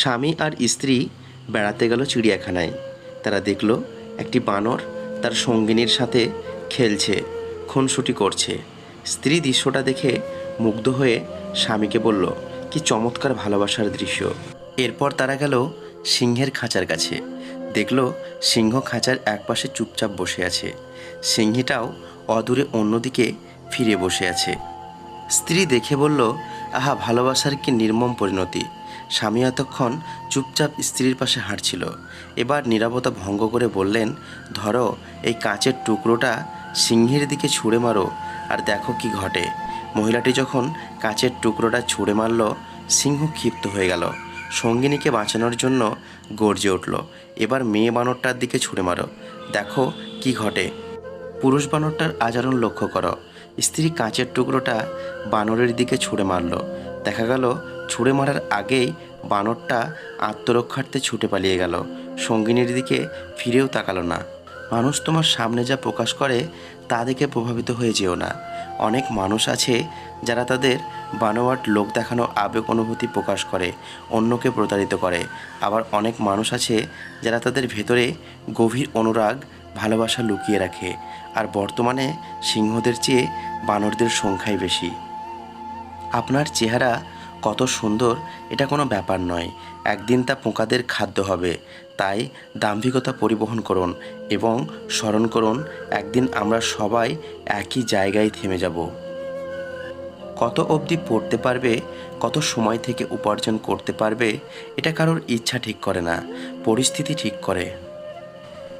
স্বামী আর স্ত্রী বেড়াতে গেল চিড়িয়াখানায়। তারা দেখল একটি বানর তার সঙ্গিনীর সাথে খেলছে, খুনসুটি করছে। স্ত্রী দৃশ্যটা দেখে মুগ্ধ হয়ে স্বামীকে বলল, কি চমৎকার ভালোবাসার দৃশ্য। এরপর তারা গেল সিংহের খাঁচার কাছে। দেখল সিংহ খাঁচার একপাশে চুপচাপ বসে আছে। সিংহীটাও অদূরে অন্যদিকে ফিরে বসে আছে। স্ত্রী দেখে বলল, আহা, ভালোবাসার কি নির্মম পরিণতি। স্বামী এতক্ষণ চুপচাপ স্ত্রীর পাশে হাঁটছিল। এবার নীরবতা ভঙ্গ করে বললেন, ধরো, এই কাঁচের টুকরোটা সিংহের দিকে ছুঁড়ে মারো আর দেখো কি ঘটে। মহিলাটি যখন কাঁচের টুকরোটা ছুঁড়ে মারল, সিংহ ক্ষিপ্ত হয়ে গেল। সঙ্গিনীকে বাঁচানোর জন্য গর্জে উঠল, এবার মেয়ে বানরটার দিকে ছুঁড়ে মারো। দেখো কি ঘটে। পুরুষ বানরটার আচরণ লক্ষ্য করো। স্ত্রী কাঁচের টুকরোটা বানরের দিকে ছুঁড়ে মারল। দেখা গেল ছুঁড়ে মারার আগেই বানরটা আত্মরক্ষার্থে ছুটে পালিয়ে গেল। সঙ্গিনীর দিকে ফিরেও তাকালো না। মানুষ তোমার সামনে যা প্রকাশ করে, তা দেখে প্রভাবিত হয়ে যেও না। অনেক মানুষ আছে যারা তাদের বানোয়াট লোক দেখানো আবেগ অনুভূতি প্রকাশ করে, অন্যকে প্রতারিত করে। আবার অনেক মানুষ আছে যারা তাদের ভেতরে গভীর অনুরাগ, ভালোবাসা লুকিয়ে রাখে। আর বর্তমানে সিংহদের চেয়ে বানরদের সংখ্যাই বেশি। আপনার চেহারা কত সুন্দর, এটা কোনো ব্যাপার নয়। একদিন তা পোকাদের খাদ্য হবে। তাই দাম্ভিকতা পরিবহন করুন এবং স্মরণ করুন, একদিন আমরা সবাই একই জায়গায় থেমে যাব। কত অবধি পড়তে পারবে, কত সময় থেকে উপার্জন করতে পারবে, এটা কারোর ইচ্ছা ঠিক করে না, পরিস্থিতি ঠিক করে।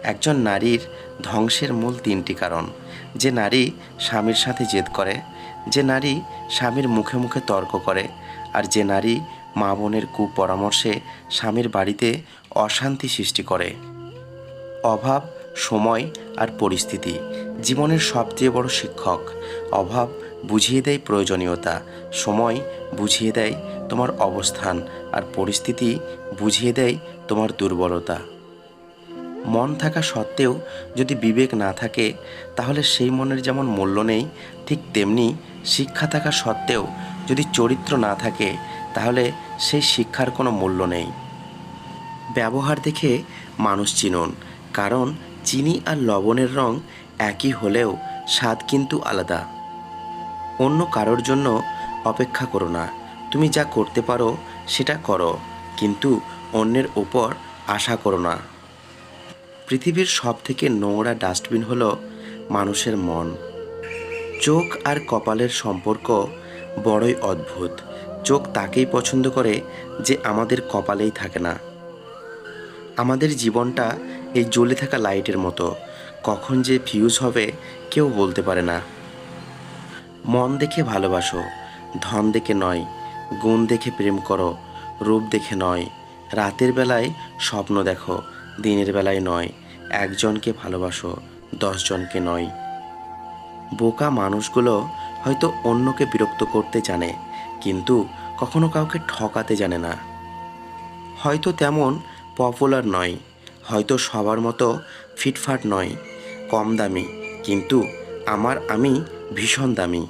একজন নারীর ধ্বংসের মূল তিনটি কারণ। যে নারী স্বামীর সাথে জেদ করে, যে নারী স্বামীর মুখে মুখে তর্ক করে আর যে নারী মা বোনের কুপরামর্শে স্বামীর বাড়িতে অশান্তি সৃষ্টি করে। অভাব, সময় আর পরিস্থিতি জীবনের সবচেয়ে বড় শিক্ষক। অভাব বুঝিয়ে দেয় প্রয়োজনীয়তা, সময় বুঝিয়ে দেয় তোমার অবস্থান আর পরিস্থিতি বুঝিয়ে দেয় তোমার দুর্বলতা। মন থাকা সত্ত্বেও যদি বিবেক না থাকে, তাহলে সেই মনের যেমন মূল্য নেই, ঠিক তেমনি শিক্ষা থাকা সত্ত্বেও যদি চরিত্র না থাকে, তাহলে সেই শিক্ষার কোনো মূল্য নেই। ব্যবহার দেখে মানুষ চিনুন, কারণ চিনি আর লবণের রং একই হলেও স্বাদ কিন্তু আলাদা। অন্য কারোর জন্য অপেক্ষা করো না, তুমি যা করতে পারো সেটা করো, কিন্তু অন্যের ওপর আশা করো না। পৃথিবীর সব থেকে নোংরা ডাস্টবিন হলো মানুষের মন। চোখ আর কপালের সম্পর্ক বড়ই অদ্ভুত। চোখ তাকেই পছন্দ করে যে আমাদের কপালেই থাকে না। আমাদের জীবনটা এই জ্বলে থাকা লাইটের মতো। কখন যে ফিউজ হবে কেউ বলতে পারে না। মন দেখে ভালোবাসো, ধন দেখে নয়, গুণ দেখে প্রেম করো, রূপ দেখে নয়। রাতের বেলায় স্বপ্ন দেখো, দিনের বেলায় নয়। একজনকে ভালোবাসো, দশজনকে নয়। বোকা মানুষগুলো হয়তো অন্যকে বিরক্ত করতে জানে, কিন্তু কখনো কাউকে ঠকাতে জানে না। হয়তো তেমন পপুলার নয়, হয়তো সবার মতো ফিটফাট নয়, কম দামি, কিন্তু আমার আমি ভীষণ দামি।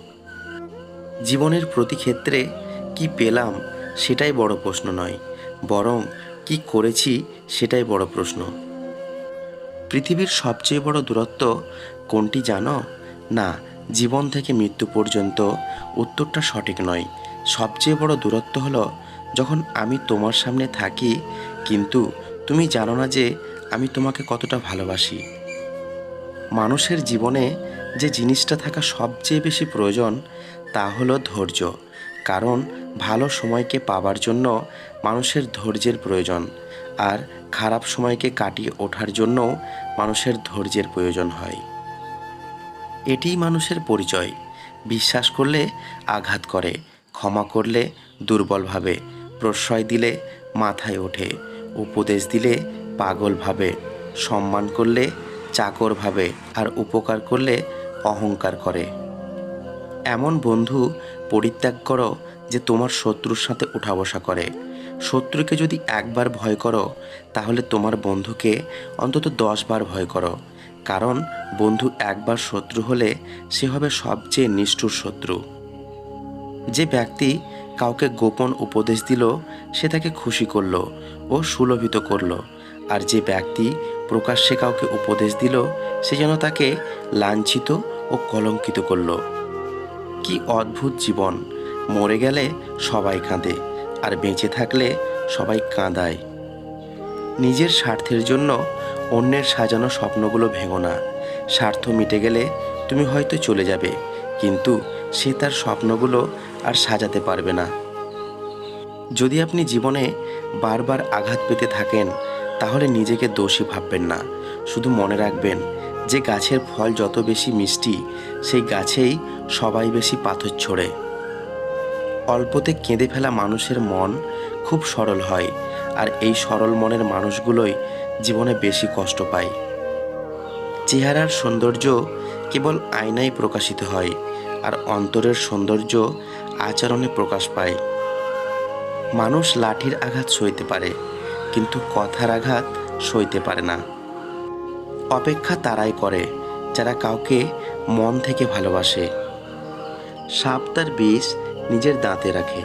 জীবনের প্রতি ক্ষেত্রে কি পেলাম সেটাই বড় প্রশ্ন নয়, বরং কি করেছি সেটাই বড় প্রশ্ন। পৃথিবীর সবচেয়ে বড় দূরত্ব কোনটি জানো? না জীবন থেকে মৃত্যু পর্যন্ত উত্তরটা সঠিক নয়। সবচেয়ে বড় দূরত্ব হলো যখন আমি তোমার সামনে থাকি, কিন্তু তুমি জানো না যে আমি তোমাকে কতটা ভালোবাসি। মানুষের জীবনে যে জিনিসটা থাকা সবচেয়ে বেশি প্রয়োজন, তা হলো ধৈর্য। কারণ ভালো সময়কে পাবার জন্য মানুষের ধৈর্যের প্রয়োজন, আর খারাপ সময়কে কাটিয়ে ওঠার জন্যও মানুষের ধৈর্যের প্রয়োজন হয়। এটিই মানুষের পরিচয়। বিশ্বাস করলে আঘাত করে, ক্ষমা করলে দুর্বল ভাবে, প্রশ্রয় দিলে মাথায় ওঠে, উপদেশ দিলে পাগল ভাবে, সম্মান করলে চাকর ভাবে, আর উপকার করলে অহংকার করে। এমন বন্ধু পরিত্যাগ করো যে তোমার শত্রুর সাথে উঠা বসা করে। শত্রুকে যদি একবার ভয় করো, তাহলে তোমার বন্ধুকে অন্তত দশ বার ভয় করো। কারণ বন্ধু একবার শত্রু হলে সে হবে সবচেয়ে নিষ্ঠুর শত্রু। যে ব্যক্তি কাউকে গোপন উপদেশ দিল, সে তাকে খুশি করল ও সুলভিত করল। আর যে ব্যক্তি প্রকাশ্যে কাউকে উপদেশ দিল, সে যেন তাকে লাঞ্ছিত ও কলঙ্কিত করল। কি অদ্ভুত জীবন! মরে গেলে সবাই কাঁদে আর বেঁচে থাকলে সবাই কাঁদায়। নিজের স্বার্থের জন্য অন্যের সাজানো স্বপ্নগুলো ভেঙো না। স্বার্থ মিটে গেলে তুমি হয়তো চলে যাবে, কিন্তু সে তার স্বপ্নগুলো আর সাজাতে পারবে না। যদি আপনি জীবনে বারবার আঘাত পেতে থাকেন, তাহলে নিজেকে দোষী ভাববেন না। শুধু মনে রাখবেন যে গাছের ফল যত বেশি মিষ্টি, সেই গাছেই সবাই বেশি পাথর ছোড়ে। অল্পতে কেঁদে ফেলা মানুষের মন খুব সরল হয়। আর এই সরল মনের মানুষগুলোই জীবনে বেশি কষ্ট পায়। চেহারার সৌন্দর্য কেবল আয়নায় প্রকাশিত হয় আর অন্তরের সৌন্দর্য আচরণে প্রকাশ পায়। মানুষ লাঠির আঘাত সইতে পারে, কিন্তু কথার আঘাত সইতে পারে না। অপেক্ষা তারাই করে, যারা কাউকে মন থেকে ভালোবাসে। সাপ তার বিষ নিজের দাঁতে রাখে,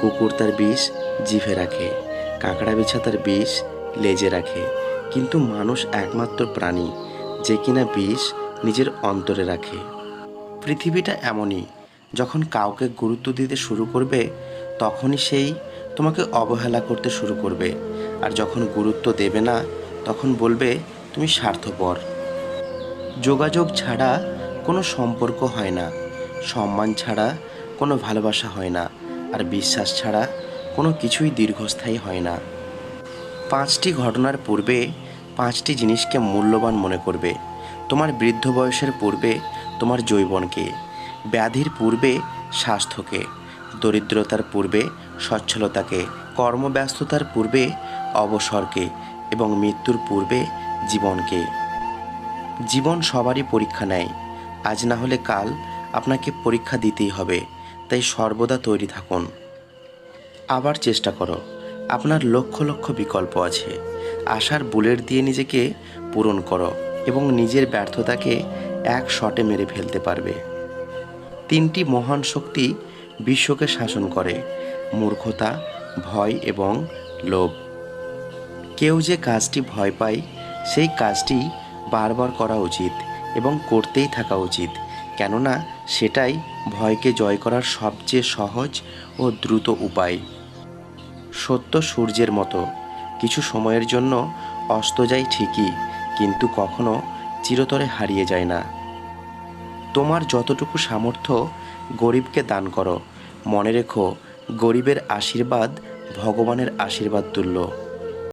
কুকুর তার বিষ জিভে রাখে। কাঁকড়া বিছা তার বিষ লেজে রাখে। কিন্তু মানুষ একমাত্র প্রাণী, যে কিনা বিষ নিজের অন্তরে রাখে। পৃথিবীটা এমনই, যখন কাউকে গুরুত্ব দিতে শুরু করবে, তখনই সেই তোমাকে অবহেলা করতে শুরু করবে। আর যখন গুরুত্ব দেবে না, তখন বলবে, তুমি স্বার্থপর। যোগাযোগ ছাড়া কোনো সম্পর্ক হয় না। সম্মান ছাড়া কোনো ভালোবাসা হয় না। আর বিশ্বাস ছাড়া কোনো কিছুই দীর্ঘস্থায়ী হয় না। পাঁচটি ঘটনার পূর্বে পাঁচটি জিনিসকে মূল্যবান মনে করবে। তোমার বৃদ্ধ বয়সের পূর্বে তোমার যৌবনকে, ব্যাধির পূর্বে স্বাস্থ্যকে, দরিদ্রতার পূর্বে সচ্ছলতাকে, কর্মব্যস্ততার পূর্বে অবসরকে এবং মৃত্যুর পূর্বে জীবনকে। জীবন সবারই পরীক্ষা নেয়। আজ না হলে কাল আপনাকে পরীক্ষা দিতেই হবে, তাই সর্বদা তৈরি থাকুন। আবার চেষ্টা করো। আপনার লক্ষ লক্ষ বিকল্প আছে। আশার বুলেট দিয়ে নিজেকে পূরণ করো এবং নিজের ব্যর্থতাকে এক শটে মেরে ফেলতে পারবে। তিনটি মহান শক্তি বিশ্বকে শাসন করে, মূর্খতা, ভয় এবং লোভ। কেউ যে কাজটি ভয় পায়, সেই কাজটি বারবার করা উচিত এবং করতেই থাকা উচিত। কেননা সেটাই ভয়কে জয় করার সবচেয়ে সহজ ও দ্রুত উপায়। সত্য সূর্যের মতো। কিছু সময়ের জন্য অস্ত যায় ঠিকই, কিন্তু কখনো চিরতরে হারিয়ে যায় না। তোমার যতটুকু সামর্থ্য গরিবকে দান করো। মনে রেখো, গরিবের আশীর্বাদ ভগবানের আশীর্বাদ তুল্য।